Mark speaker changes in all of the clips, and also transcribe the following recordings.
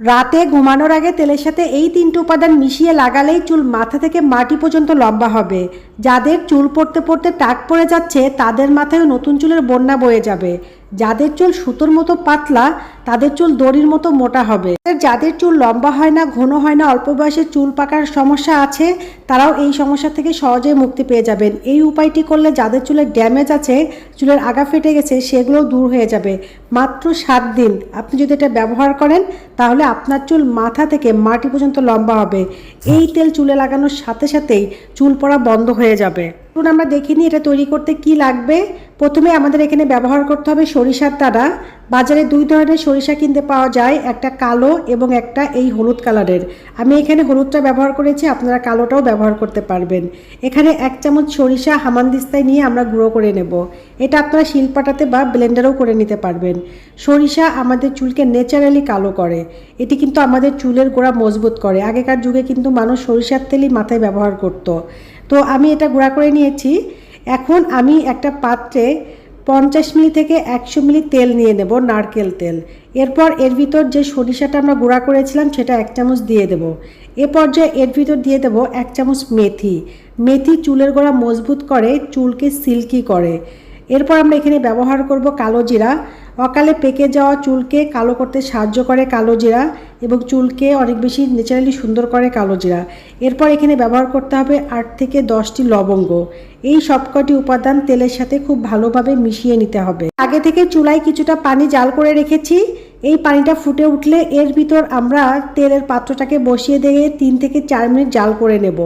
Speaker 1: রাতে ঘুমানোর আগে তেলের সাথে এই তিনটি উপাদান মিশিয়ে লাগালেই চুল মাথা থেকে মাটি পর্যন্ত লম্বা হবে। যাদের চুল পড়তে পড়তে টাক পড়ে যাচ্ছে, তাদের মাথায় নতুন চুলের বন্যা বয়ে যাবে। যাদের চুল সুতোর মতো পাতলা, তাদের চুল দড়ির মতো মোটা হবে। যাদের চুল লম্বা হয় না ঘন হয় না অল্প বয়সে চুল পাকার সমস্যা আছে তারাও এই সমস্যা থেকে সহজেই মুক্তি পেয়ে যাবেন। এই উপায়টি করলে যাদের চুলের ড্যামেজ আছে চুলের আগা ফেটে গেছে সেগুলো দূর হয়ে যাবে। মাত্র সাত দিন। আপনি যদি এটা ব্যবহার করেন তাহলে আপনার চুল মাথা থেকে মাটি পর্যন্ত লম্বা হবে। এই তেল চুলে লাগানোর সাথে সাথেই চুল পড়া বন্ধ হয়ে যাবে। এখন আমরা দেখিনি এটা তৈরি করতে কি লাগবে। প্রথমে আমাদের এখানে ব্যবহার করতে হবে সরিষার তারা বাজারে দুই ধরনের সরিষা কিনতে পাওয়া যায়। একটা কালো এবং একটা এই হলুদ কালারের। আমি এখানে হলুদটা ব্যবহার করেছি, আপনারা কালোটাও ব্যবহার করতে পারবেন। এখানে এক চামচ সরিষা হামানদিস্তায় নিয়ে আমরা গুঁড়ো করে নেব। এটা আপনারা শিলপাটাতে বা ব্লেন্ডারও করে নিতে পারবেন। সরিষা আমাদের চুলকে ন্যাচারালি কালো করে। এটি কিন্তু আমাদের চুলের গোড়া মজবুত করে। আগেকার যুগে কিন্তু মানুষ সরিষার তেলই মাথায় ব্যবহার করত। তো আমি এটা গুঁড়া করে নিয়েছি। এখন আমি একটা পাত্রে পঞ্চাশ মিলি থেকে একশো মিলি তেল নিয়ে নেব, নারকেল তেল। এরপর এর ভিতর যে সরিষাটা আমরা গুঁড়া করেছিলাম, সেটা এক চামচ দিয়ে দেব। এ পর্যায়ে এর ভিতর দিয়ে দেব এক চামচ মেথি। মেথি চুলের গোড়া মজবুত করে, চুলকে সিল্কি করে। এরপর আমরা এখানে ব্যবহার করব কালো জিরা। অকালে পেকে যাওয়া চুলকে কালো করতে সাহায্য করে কালো জিরা এবং চুলকে অনেক বেশি ন্যাচারালি সুন্দর করে কালো জিরা। এরপর এখানে ব্যবহার করতে হবে আট থেকে দশটি লবঙ্গ। এই সবকটি উপাদান তেলের সাথে খুব ভালোভাবে মিশিয়ে নিতে হবে। আগে থেকে চুলায় কিছুটা পানি জাল করে রেখেছি। এই পানিটা ফুটে উঠলে এর ভিতর আমরা তেলের পাত্রটাকে বসিয়ে দিয়ে তিন থেকে চার মিনিট জাল করে নেব।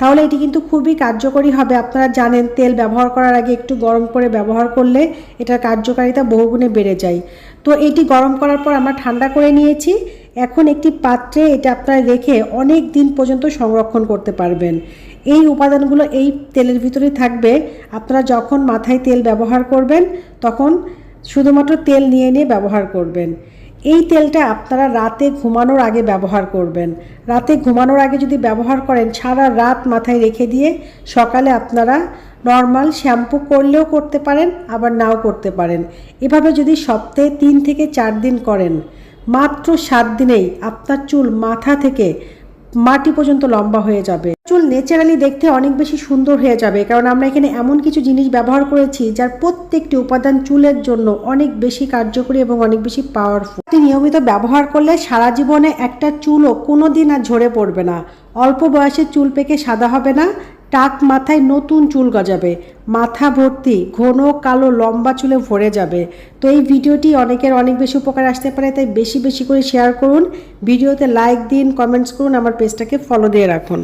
Speaker 1: তাহলে এটি কিন্তু খুবই কার্যকরী হবে। আপনারা জানেন, তেল ব্যবহার করার আগে একটু গরম করে ব্যবহার করলে এটার কার্যকারিতা বহুগুণে বেড়ে যায়। তো এটি গরম করার পর আমরা ঠান্ডা করে নিয়েছি। এখন একটি পাত্রে এটা আপনারা রেখে অনেক দিন পর্যন্ত সংরক্ষণ করতে পারবেন। এই উপাদানগুলো এই তেলের ভিতরে থাকবে। আপনারা যখন মাথায় তেল ব্যবহার করবেন, তখন শুধুমাত্র তেল নিয়ে নিয়ে ব্যবহার করবেন। এই তেলটা আপনারা রাতে ঘুমানোর আগে ব্যবহার করবেন। রাতে ঘুমানোর আগে যদি ব্যবহার করেন, সারা রাত মাথায় রেখে দিয়ে সকালে আপনারা নর্মাল শ্যাম্পু করলেও করতে পারেন, আবার নাও করতে পারেন। এভাবে যদি সপ্তাহে তিন থেকে চার দিন করেন, মাত্র সাত দিনেই আপনার চুল মাথা থেকে মাটি পর্যন্ত লম্বা হয়ে যাবে। চুল ন্যাচারালি দেখতে অনেক বেশি সুন্দর হয়ে যাবে, কারণ আমরা এখানে এমন কিছু জিনিস ব্যবহার করেছি যার প্রত্যেকটি উপাদান চুলের জন্য অনেক বেশি কার্যকরী এবং অনেক বেশি পাওয়ারফুল নিয়মিত ব্যবহার করলে সারা জীবনে একটা চুলও কোনো দিন আর ঝরে পড়বে না। অল্প বয়সে চুল পেকে সাদা হবে না, টাক মাথায় নতুন চুল গজাবে, মাথা ভর্তি, ঘন কালো লম্বা চুলে ভরে যাবে। তো এই ভিডিওটি অনেকের অনেক বেশি উপকার আসতে পারে, তাই বেশি বেশি করে শেয়ার করুন। ভিডিওতে লাইক দিন কমেন্টস করুন, আমার পেজটাকে ফলো দিয়ে রাখুন।